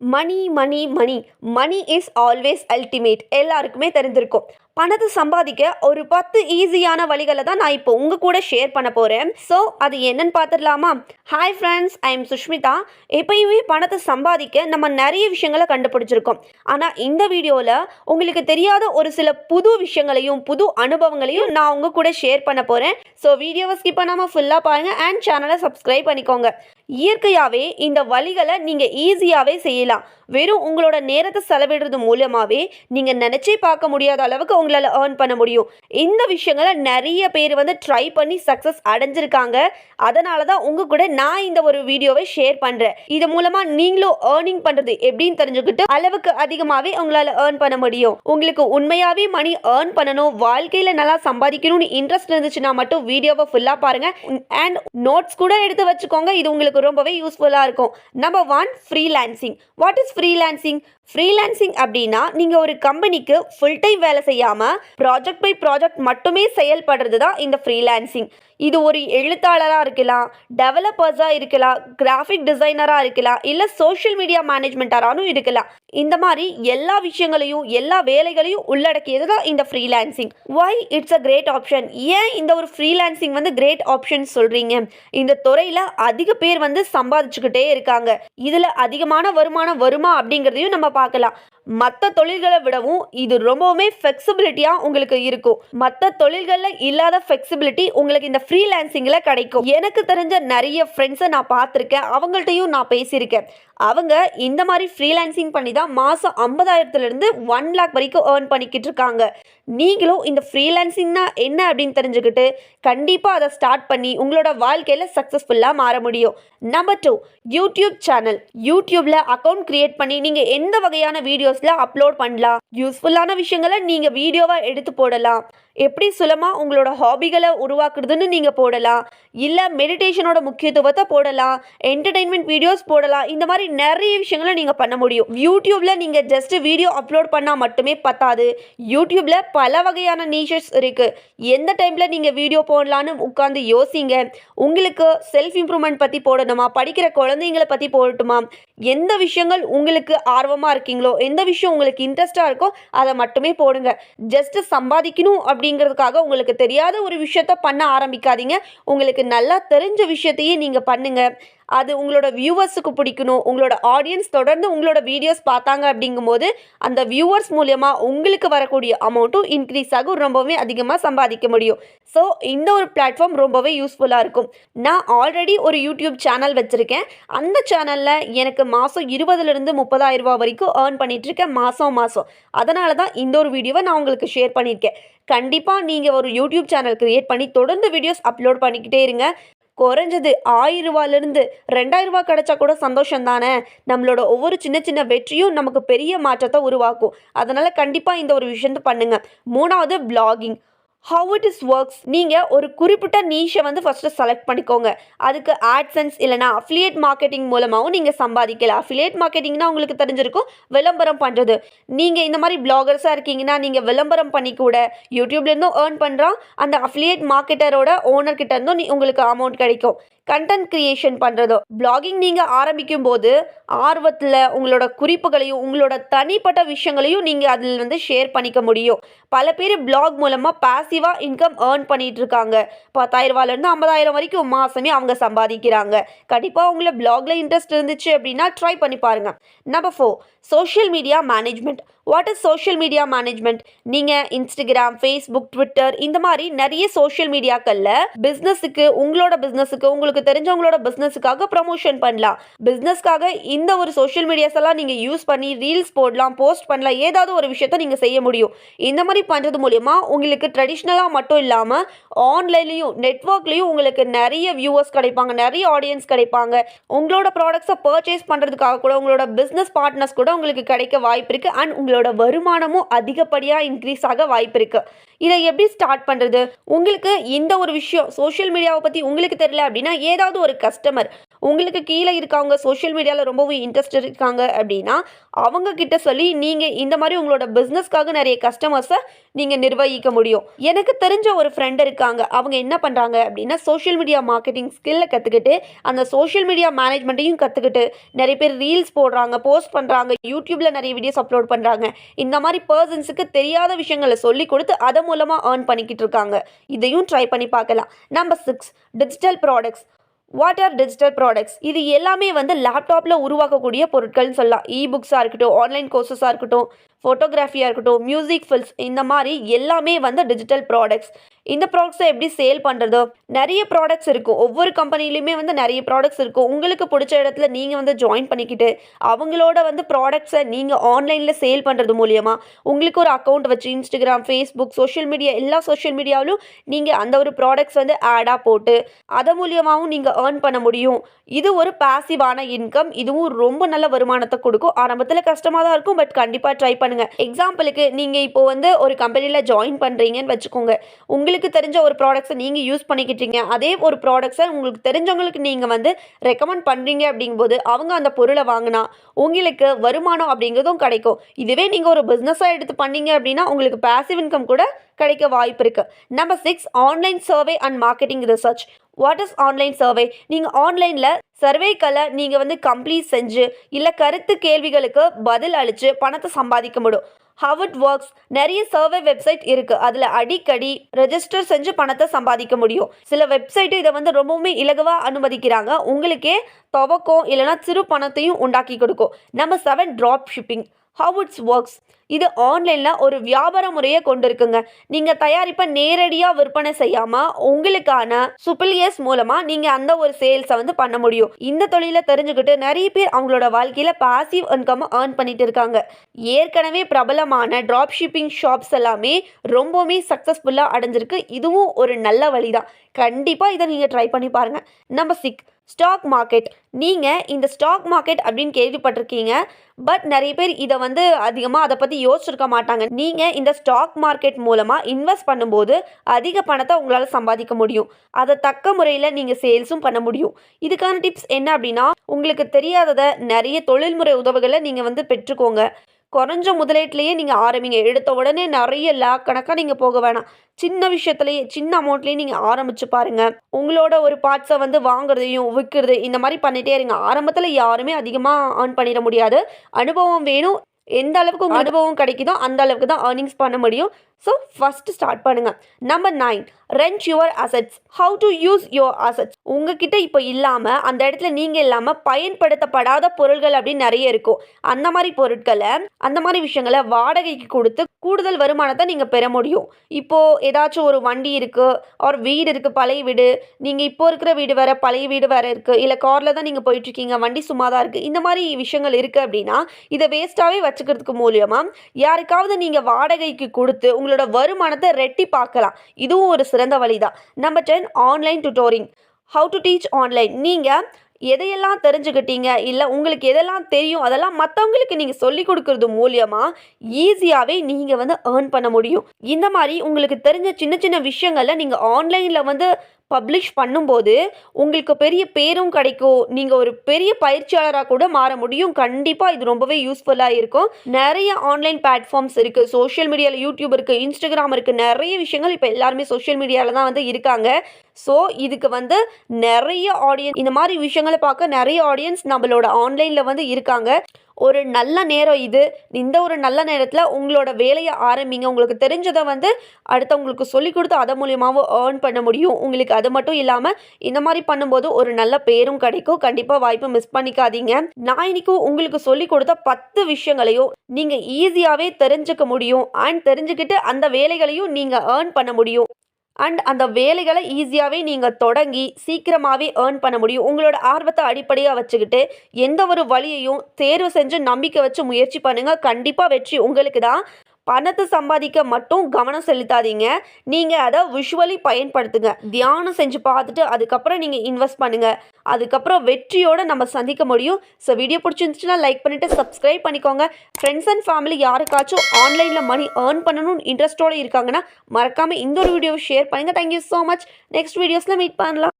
Money money money. Money is always ultimate எல்லாருக்குமே தெரிஞ்சிருக்கும் பணத்தை சம்பாதிக்க ஒரு பத்து ஈஸியான வழிகளை தான் நான் இப்போ உங்கள் கூட ஷேர் பண்ண போகிறேன் ஸோ அது என்னன்னு பார்த்துடலாமா? Hi friends I am Sushmita எப்பயுமே பணத்தை சம்பாதிக்க நம்ம நிறைய விஷயங்களை கண்டுபிடிச்சிருக்கோம். ஆனால் இந்த வீடியோவில் உங்களுக்கு தெரியாத ஒரு சில புது விஷயங்களையும் புது அனுபவங்களையும் நான் உங்கள் கூட ஷேர் பண்ண போகிறேன் ஸோ வீடியோவை ஸ்கிப் பண்ணாமல் ஃபுல்லாக பாருங்கள் அண்ட் சேனலை சப்ஸ்கிரைப் பண்ணிக்கோங்க. இயற்கையாகவே இந்த வழிகளை நீங்கள் ஈஸியாகவே செய்யலாம். வெறும் உங்களோட நேரத்தை செலவிடுறது மூலமாகவே நீங்கள் நினச்சே பார்க்க முடியாத அளவுக்கு உங்களால் ஏர்ன் பண்ண முடியும். இந்த விஷயங்களை நிறைய பேர் வந்து ட்ரை பண்ணி சக்ஸஸ் அடைஞ்சிருக்காங்க. அதனால தான் உங்கள் கூட நான் இந்த ஒரு வீடியோவை ஷேர் பண்ணுறேன் இது மூலமாக நீங்களும் ஏர்னிங் பண்ணுறது எப்படின்னு தெரிஞ்சுக்கிட்டு அளவுக்கு அதிகமாகவே உங்களால் ஏர்ன் பண்ண முடியும். உங்களுக்கு உண்மையாகவே மணி ஏர்ன் பண்ணணும் வாழ்க்கையில் நல்லா சம்பாதிக்கணும்னு இன்ட்ரெஸ்ட் இருந்துச்சுன்னா மட்டும் வீடியோவை ஃபுல்லாக பாருங்கள் அண்ட் நோட்ஸ் கூட எடுத்து வச்சுக்கோங்க. இது உங்களுக்கு ரொம்பவே யூஸ்ஃபுல்லாக இருக்கும். Number one freelancing what is freelancing freelancing அப்படின்னா நீங்கள் ஒரு கம்பெனிக்கு ஃபுல் டைம் வேலை செய்யாமல் ப்ராஜெக்ட் பை ப்ராஜெக்ட் மட்டுமே செயல்படுறது தான் இந்த ஃப்ரீலான்சிங் இது ஒரு எழுத்தாளராக இருக்கலாம் டெவலப்பர்ஸாக இருக்கலாம் கிராஃபிக் டிசைனராக இருக்கலாம் இல்லை சோஷியல் மீடியா மேனேஜ்மெண்ட்டாரானும் இருக்கலாம். இந்த மாதிரி எல்லா விஷயங்களையும் எல்லா வேலைகளையும் உள்ளடக்கியது தான் இந்த freelancing why it's a great option ஏன் இந்த ஒரு ஃப்ரீலான்சிங் வந்து கிரேட் ஆப்ஷன் சொல்கிறீங்க இந்த துறையில் அதிக பேர் வந்து சம்பாதிச்சுக்கிட்டே இருக்காங்க. இதில் அதிகமான வருமானம் வருமா அப்படிங்கிறதையும் நம்ம பார்க்கலாம். மற்ற தொழில்களை விடவும் இது ரொம்பவுமே ஃப்ளெக்சிபிலிட்டியாக உங்களுக்கு இருக்கும். மற்ற தொழில்களில் இல்லாத ஃப்ளெக்சிபிலிட்டி உங்களுக்கு இந்த ஃப்ரீலான்சிங்கில் கிடைக்கும். எனக்கு தெரிஞ்ச நிறைய ஃப்ரெண்ட்ஸை நான் பார்த்துருக்கேன். அவங்கள்ட்டையும் நான் பேசியிருக்கேன். அவங்க இந்த மாதிரி ஃப்ரீலான்சிங் பண்ணி தான் மாதம் ஐம்பதாயிரத்துலேருந்து ஒன் லேக் வரைக்கும் ஏர்ன் பண்ணிக்கிட்டு இருக்காங்க. நீங்களும் இந்த ஃப்ரீலான்சிங்னா என்ன அப்படின்னு தெரிஞ்சுக்கிட்டு கண்டிப்பாக அதை ஸ்டார்ட் பண்ணி உங்களோட வாழ்க்கையில் சக்ஸஸ்ஃபுல்லாக மாற முடியும். நம்பர் டூ யூடியூப் சேனல் யூடியூப்பில் அக்கௌண்ட் க்ரியேட் பண்ணி நீங்கள் எந்த வகையான வீடியோஸ் வீடியோஸில் அப்லோட் பண்ணலாம். யூஸ்ஃபுல்லான விஷயங்களை நீங்கள் வீடியோவாக எடுத்து போடலாம். எப்படி சுலமாக உங்களோட ஹாபிகளை உருவாக்குறதுன்னு நீங்கள் போடலாம். இல்லை மெடிடேஷனோட முக்கியத்துவத்தை போடலாம். என்டர்டெயின்மெண்ட் வீடியோஸ் போடலாம். இந்த மாதிரி நிறைய விஷயங்களை நீங்கள் பண்ண முடியும். யூடியூப்பில் நீங்கள் ஜஸ்ட் வீடியோ அப்லோட் பண்ணால் மட்டுமே பத்தாது. யூடியூப்பில் பல வகையான நீஷஸ் இருக்குது எந்த டைமில் நீங்கள் வீடியோ போடலான்னு உட்காந்து யோசிங்க. உங்களுக்கு செல்ஃப் இம்ப்ரூவ்மெண்ட் பற்றி போடணுமா? படிக்கிற குழந்தைங்களை பற்றி போடட்டுமா? எந்த விஷயங்கள் உங்களுக்கு ஆர்வமாக இருக்கீங்களோ எந்த விஷயம் உங்களுக்கு இன்ட்ரெஸ்டாக இருக்கோ அதை மட்டுமே போடுங்க. ஜஸ்ட் சம்பாதிக்கணும் அப்படி அப்படிங்கிறதுக்காக உங்களுக்கு தெரியாத ஒரு விஷயத்த பண்ண ஆரம்பிக்காதீங்க. உங்களுக்கு நல்லா தெரிஞ்ச விஷயத்தையே நீங்கள் பண்ணுங்கள் அது உங்களோட வியூவர்ஸுக்கு பிடிக்கணும். உங்களோட ஆடியன்ஸ் தொடர்ந்து உங்களோட வீடியோஸ் பார்த்தாங்க அப்படிங்கும்போது அந்த வியூவர்ஸ் மூலயமா உங்களுக்கு வரக்கூடிய அமௌண்ட்டும் இன்க்ரீஸ் ஆகும். ரொம்பவே அதிகமாக சம்பாதிக்க முடியும். ஸோ இந்த ஒரு பிளாட்ஃபார்ம் ரொம்பவே யூஸ்ஃபுல்லாக இருக்கும். நான் ஆல்ரெடி ஒரு யூடியூப் சேனல் வச்சுருக்கேன். அந்த சேனலில் எனக்கு மாதம் இருபதுலேருந்து முப்பதாயிரம் ரூபா வரைக்கும் ஏர்ன் பண்ணிகிட்ருக்கேன் மாதம் மாதம் அதனால தான் இந்த ஒரு வீடியோவை நான் உங்களுக்கு ஷேர் பண்ணியிருக்கேன். கண்டிப்பாக நீங்கள் ஒரு யூடியூப் சேனல் க்ரியேட் பண்ணி தொடர்ந்து வீடியோஸ் அப்லோட் பண்ணிக்கிட்டே இருங்க. குறைஞ்சது ஆயிரம் ரூபாயிலிருந்து ரெண்டாயிரம் ரூபா கிடைச்சா கூட சந்தோஷம் தானே நம்மளோட ஒவ்வொரு சின்ன சின்ன வெற்றியும் நமக்கு பெரிய மாற்றத்தை உருவாக்கும். அதனால் கண்டிப்பாக இந்த ஒரு விஷயத்தை பண்ணுங்கள் மூணாவது blogging how it is works நீங்கள் ஒரு குறிப்பிட்ட நீஷை வந்து ஃபஸ்ட்டு செலக்ட் பண்ணிக்கோங்க. அதுக்கு ஆட்சன்ஸ் இல்லைனா அஃபிலியேட் மார்க்கெட்டிங் மூலமாகவும் நீங்கள் சம்பாதிக்கலாம். அஃபிலியேட் மார்க்கெட்டிங்னா உங்களுக்கு தெரிஞ்சிருக்கும் விளம்பரம் பண்ணுறது நீங்கள் இந்த மாதிரி பிளாகர்ஸாக இருக்கீங்கன்னா நீங்கள் விளம்பரம் பண்ணி கூட யூடியூப்லேருந்தும் ஏர்ன் பண்ணுறான் அந்த அஃபிலியேட் மார்க்கெட்டரோட ஓனர்கிட்ட இருந்தும் நீ உங்களுக்கு அமௌண்ட் கிடைக்கும். கண்டென்ட் க்ரியேஷன் பண்ணுறதோ பிளாகிங் நீங்கள் ஆரம்பிக்கும் போது ஆர்வத்தில் உங்களோட குறிப்புகளையும் உங்களோட தனிப்பட்ட விஷயங்களையும் நீங்கள் அதில் வந்து ஷேர் பண்ணிக்க முடியும். பல பேர் பிளாக் மூலமாக பாசிவாக இன்கம் ஏர்ன் பண்ணிட்டு இருக்காங்க பத்தாயிரரூவாலேருந்து ஐம்பதாயிரம் வரைக்கும் மாதமே அவங்க சம்பாதிக்கிறாங்க. கண்டிப்பாக உங்களை பிளாகில் இன்ட்ரெஸ்ட் இருந்துச்சு அப்படின்னா ட்ரை பண்ணி பாருங்கள் number four social media management what is social media management நீங்கள் இன்ஸ்டாகிராம் ஃபேஸ்புக் ட்விட்டர் இந்த மாதிரி நிறைய சோஷியல் மீடியாக்களில் பிஸ்னஸுக்கு உங்களோட பிஸ்னஸுக்கு உங்களுக்கு தெரிஞ்சவங்களோட பிஸ்னஸுக்காக ப்ரமோஷன் பண்ணலாம். பிஸ்னஸ்க்காக இந்த ஒரு சோஷியல் மீடியாஸ் எல்லாம் நீங்கள் யூஸ் பண்ணி ரீல்ஸ் போடலாம் போஸ்ட் பண்ணலாம் ஏதாவது ஒரு விஷயத்த நீங்கள் செய்ய முடியும். இந்த மாதிரி பண்ணுறது மூலயமா உங்களுக்கு ட்ரெடிஷ்னலாக மட்டும் இல்லாமல் ஆன்லைன்லேயும் நெட்ஒர்க்லேயும் உங்களுக்கு நிறைய வியூவர்ஸ் கிடைப்பாங்க நிறைய ஆடியன்ஸ் கிடைப்பாங்க. உங்களோட ப்ராடக்ட்ஸை பர்ச்சேஸ் பண்ணுறதுக்காக கூட உங்களோட பிஸ்னஸ் பார்ட்னர்ஸ் கூட உங்களுக்கு கிடைக்க வாய்ப்பு இருக்குது அண்ட் உங்களோட வருமானமும் அதிகப்படியாக இன்க்ரீஸ் ஆக வாய்ப்பு இருக்குது இதை எப்படி ஸ்டார்ட் பண்ணுறது உங்களுக்கு இந்த ஒரு விஷயம் சோஷியல் மீடியாவை பற்றி உங்களுக்கு தெரியல அப்படின்னா ஏதாவது ஒரு கஸ்டமர் உங்களுக்கு கீழே இருக்கவங்க சோஷியல் மீடியாவில் ரொம்பவும் இன்ட்ரெஸ்ட் இருக்காங்க அப்படின்னா அவங்க கிட்ட சொல்லி நீங்கள் இந்த மாதிரி உங்களோட பிஸ்னஸ்க்காக நிறைய கஸ்டமர்ஸை நீங்கள் நிர்வகிக்க முடியும். எனக்கு தெரிஞ்ச ஒரு ஃப்ரெண்ட் இருக்காங்க. அவங்க என்ன பண்ணுறாங்க அப்படின்னா சோஷியல் மீடியா மார்க்கெட்டிங் ஸ்கில்லை கற்றுக்கிட்டு அந்த சோஷியல் மீடியா மேனேஜ்மெண்ட்டையும் கற்றுக்கிட்டு நிறைய பேர் ரீல்ஸ் போடுறாங்க போஸ்ட் பண்ணுறாங்க யூடியூப்பில் நிறைய வீடியோஸ் அப்லோட் பண்ணுறாங்க இந்த மாதிரி பர்சன்ஸுக்கு தெரியாத விஷயங்களை சொல்லி கொடுத்து அதன் மூலமாக ஏர்ன் பண்ணிக்கிட்டு இருக்காங்க. இதையும் ட்ரை பண்ணி பார்க்கலாம். Number six digital products what are digital products இது எல்லாமே வந்து லேப்டாப்பில் உருவாக்கக்கூடிய பொருட்கள்னு சொல்லலாம். இ புக்ஸாக இருக்கட்டும் ஆன்லைன் கோர்சஸாக இருக்கட்டும் ஃபோட்டோகிராஃபியாக இருக்கட்டும் மியூசிக் ஃபில்ஸ் இந்த மாதிரி எல்லாமே வந்து டிஜிட்டல் ப்ராடக்ட்ஸ் இந்த ப்ராடக்ட்ஸை எப்படி சேல் பண்ணுறது நிறைய ப்ராடக்ட்ஸ் இருக்கும். ஒவ்வொரு கம்பெனிலையுமே வந்து நிறைய ப்ராடக்ட்ஸ் இருக்கும். உங்களுக்கு பிடிச்ச இடத்துல நீங்கள் வந்து ஜாயின் பண்ணிக்கிட்டு அவங்களோட வந்து ப்ராடக்ட்ஸை நீங்கள் ஆன்லைனில் சேல் பண்ணுறது மூலியமாக உங்களுக்கு ஒரு அக்கௌண்ட் வச்சு Instagram Facebook social media social social மீடியாவிலும் நீங்கள் அந்த ஒரு ப்ராடக்ட்ஸ் வந்து ஆடாக போட்டு அதை மூலியமாகவும் நீங்கள் ஏர்ன் பண்ண முடியும். இது ஒரு பாசிவான இன்கம் இதுவும் ரொம்ப நல்ல வருமானத்தை கொடுக்கும். ஆரம்பத்தில் கஷ்டமாக தான் இருக்கும் பட் கண்டிப்பாக ட்ரை பண்ணுங்கள் எக்ஸாம்பிளுக்கு நீங்கள் இப்போ வந்து ஒரு கம்பெனியில் ஜாயின் பண்ணுறீங்கன்னு வச்சுக்கோங்க. உங்களுக்கு தெரிஞ்ச ஒரு ப்ராடக்ட்ஸை நீங்கள் யூஸ் பண்ணிக்கிட்டீங்க. அதே ஒரு ப்ராடக்ட்ஸை உங்களுக்கு தெரிஞ்சவங்களுக்கு நீங்கள் வந்து ரெக்கமெண்ட் பண்ணுறீங்க அப்படிங்கும்போது அவங்க அந்த பொருளை வாங்கினா உங்களுக்கு வருமானம் அப்படிங்கிறதும் கிடைக்கும். இதுவே நீங்கள் ஒரு பிஸ்னஸாக எடுத்து பண்ணீங்க அப்படின்னா உங்களுக்கு பேசிவ் இன்கம் கூட கிடைக்க வாய்ப்பு இருக்குது number six online survey and marketing research what is online survey நீங்கள் ஆன்லைனில் சர்வேக்களை நீங்கள் வந்து கம்ப்ளீட் செஞ்சு இல்லை கருத்து கேள்விகளுக்கு பதில் அளித்து பணத்தை சம்பாதிக்க முடியும். ஹவ் இட் ஒர்க்ஸ் நிறைய சர்வே வெப்சைட் இருக்குது அதில் அடிக்கடி ரெஜிஸ்டர் செஞ்சு பணத்தை சம்பாதிக்க முடியும். சில வெப்சைட்டு இதை வந்து ரொம்பவுமே இலகுவாக அனுமதிக்கிறாங்க. உங்களுக்கே துவக்கம் இல்லைனா சிறு பணத்தையும் உண்டாக்கி கொடுக்கும். நம்ம seven drop shipping how's it's works இது ஆன்லைனில் ஒரு வியாபார முறையை கொண்டு இருக்குங்க நீங்கள் தயாரிப்பை நேரடியாக விற்பனை செய்யாமல் உங்களுக்கான சுப்பிலியர்ஸ் மூலமாக நீங்கள் அந்த ஒரு சேல்ஸை வந்து பண்ண முடியும். இந்த தொழிலை தெரிஞ்சுக்கிட்டு நிறைய பேர் அவங்களோட வாழ்க்கையில் பாசிவ் இன்கம் ஏர்ன் பண்ணிட்டு இருக்காங்க. ஏற்கனவே பிரபலமான ட்ராப் ஷிப்பிங் ஷாப்ஸ் எல்லாமே ரொம்பவுமே சக்ஸஸ்ஃபுல்லாக அடைஞ்சிருக்கு. இதுவும் ஒரு நல்ல வழி தான் கண்டிப்பாக இதை நீங்கள் ட்ரை பண்ணி பாருங்கள் நம்பர் சிக் ஸ்டாக் மார்க்கெட். நீங்கள் இந்த ஸ்டாக் மார்க்கெட் அப்படின்னு கேள்விப்பட்டிருக்கீங்க. பட் நிறைய பேர் இதை வந்து அதிகமாக அதை பற்றி யோசிச்சிருக்க மாட்டாங்க. நீங்கள் இந்த ஸ்டாக் மார்க்கெட் மூலமாக இன்வெஸ்ட் பண்ணும்போது அதிக பணத்தை உங்களால் சம்பாதிக்க முடியும். அதை தக்க முறையில் நீங்கள் சேல்ஸும் பண்ண முடியும். இதுக்கான டிப்ஸ் என்ன அப்படின்னா உங்களுக்கு தெரியாததை நிறைய தொழில்முறை உதவிகளை நீங்கள் வந்து பெற்றுக்கோங்க. குறைஞ்ச முதலீட்டிலேயே நீங்கள் ஆரம்பிங்க. எடுத்த உடனே நிறைய லேக் கணக்காக நீங்கள் போக வேணாம். சின்ன விஷயத்துலேயே சின்ன அமௌண்ட்லேயே நீங்கள் ஆரம்பிச்சு பாருங்கள் உங்களோட ஒரு பார்ட்ஸை வந்து வாங்குறதையும் விற்கிறது இந்த மாதிரி பண்ணிகிட்டே இருங்க. ஆரம்பத்தில் யாருமே அதிகமாக ஏர்ன் பண்ணிட முடியாது. அனுபவம் வேணும். எந்த அளவுக்கு உங்களுக்கு அனுபவம் கிடைக்குதோ அந்த அளவுக்கு தான் ஏர்னிங்ஸ் பண்ண முடியும். ஸோ ஃபஸ்ட்டு ஸ்டார்ட் பண்ணுங்கள் number nine rent your assets how to use your assets உங்ககிட்ட இப்போ இல்லாமல் அந்த இடத்துல நீங்கள் இல்லாமல் பயன்படுத்தப்படாத பொருள்கள் அப்படின்னு நிறைய இருக்கும் அந்த மாதிரி பொருட்களை அந்த மாதிரி விஷயங்களை வாடகைக்கு கொடுத்து கூடுதல் வருமானத்தை நீங்கள் பெற முடியும். இப்போது ஏதாச்சும் ஒரு வண்டி இருக்குது ஒரு வீடு இருக்குது பழைய வீடு. நீங்கள் இப்போ இருக்கிற வீடு வேறு பழைய வீடு வேறு இருக்குது இல்லை காரில் தான் நீங்கள் போயிட்டுருக்கீங்க வண்டி சும்மா தான் இருக்குது இந்த மாதிரி விஷயங்கள் இருக்குது அப்படின்னா இதை வேஸ்ட்டாகவே வச்சுக்கிறதுக்கு மூலியமாக யாருக்காவது நீங்கள் வாடகைக்கு கொடுத்து உங்களோட வருமானத்தை ரெட்டி பார்க்கலாம். இதுவும் ஒரு சிறந்த வழி தான் number ten online tutoring how to teach online நீங்கள் எதையெல்லாம் தெரிஞ்சுக்கிட்டீங்க? இல்லை உங்களுக்கு எதெல்லாம் தெரியும்? அதெல்லாம் மற்றவங்களுக்கு நீங்கள் சொல்லி கொடுக்கறது மூலியமாக ஈஸியாகவே நீங்கள் வந்து ஏர்ன் பண்ண முடியும். இந்த மாதிரி உங்களுக்கு தெரிஞ்ச சின்ன சின்ன விஷயங்களில் நீங்கள் ஆன்லைனில் வந்து பப்ளிஷ் பண்ணும்போது உங்களுக்கு பெரிய பேரும் கிடைக்கும். நீங்கள் ஒரு பெரிய பயிற்சியாளராக கூட மாற முடியும். கண்டிப்பாக இது ரொம்பவே யூஸ்ஃபுல்லாக இருக்கும். நிறைய ஆன்லைன் பிளாட்ஃபார்ம்ஸ் இருக்குது சோஷியல் மீடியாவில் யூடியூப் இருக்குது இன்ஸ்டாகிராம் இருக்குது நிறைய விஷயங்கள் இப்போ எல்லாருமே சோஷியல் மீடியாவில் தான் வந்து இருக்காங்க. ஸோ இதுக்கு வந்து நிறைய ஆடியன்ஸ் இந்த மாதிரி விஷயங்களை பார்க்க நிறைய ஆடியன்ஸ் நம்மளோட ஆன்லைனில் வந்து இருக்காங்க. ஒரு நல்ல நேரம் இது. இந்த ஒரு நல்ல நேரத்தில் உங்களோட வேலையை ஆரம்பிங்க. உங்களுக்கு தெரிஞ்சதை வந்து அடுத்தவங்களுக்கு சொல்லிக் கொடுத்து அதன் மூலியமாகவும் ஏர்ன் பண்ண முடியும். உங்களுக்கு அது மட்டும் இல்லாமல் இந்த மாதிரி பண்ணும்போது ஒரு நல்ல பேரும் கிடைக்கும். கண்டிப்பாக வாய்ப்பு மிஸ் பண்ணிக்காதீங்க. நான் இன்னைக்கு உங்களுக்கு சொல்லிக் கொடுத்த பத்து விஷயங்களையும் நீங்கள் ஈஸியாகவே தெரிஞ்சுக்க முடியும். அண்ட் தெரிஞ்சுக்கிட்டு அந்த வேலைகளையும் நீங்கள் ஏர்ன் பண்ண முடியும். அண்ட் அந்த வேலைகளை ஈஸியாகவே நீங்கள் தொடங்கி சீக்கிரமாகவே ஏர்ன் பண்ண முடியும். உங்களோட ஆர்வத்தை அடிப்படையாக வச்சுக்கிட்டு எந்த ஒரு வழியையும் தேர்வு செஞ்சு நம்பிக்கை வச்சு முயற்சி பண்ணுங்கள் கண்டிப்பாக வெற்றி உங்களுக்கு தான் பணத்தை சம்பாதிக்க மட்டும் கவனம் செலுத்தாதீங்க. நீங்கள் அதை விஷுவலி பயன்படுத்துங்க. தியானம் செஞ்சு பார்த்துட்டு அதுக்கப்புறம் நீங்கள் இன்வெஸ்ட் பண்ணுங்கள் அதுக்கப்புறம் வெற்றியோடு நம்ம சந்திக்க முடியும். ஸோ வீடியோ பிடிச்சிருந்துச்சுன்னா லைக் பண்ணிவிட்டு சப்ஸ்கிரைப் பண்ணிக்கோங்க. ஃப்ரெண்ட்ஸ் அண்ட் ஃபேமிலி யாருக்காச்சும் ஆன்லைனில் மணி ஏர்ன் பண்ணணும்னு இன்ட்ரெஸ்ட்டோடு இருக்காங்கன்னா மறக்காமல் இந்த ஒரு வீடியோவை ஷேர் பண்ணுங்கள் thank you so much next வீடியோஸில் மீட் பண்ணலாம்.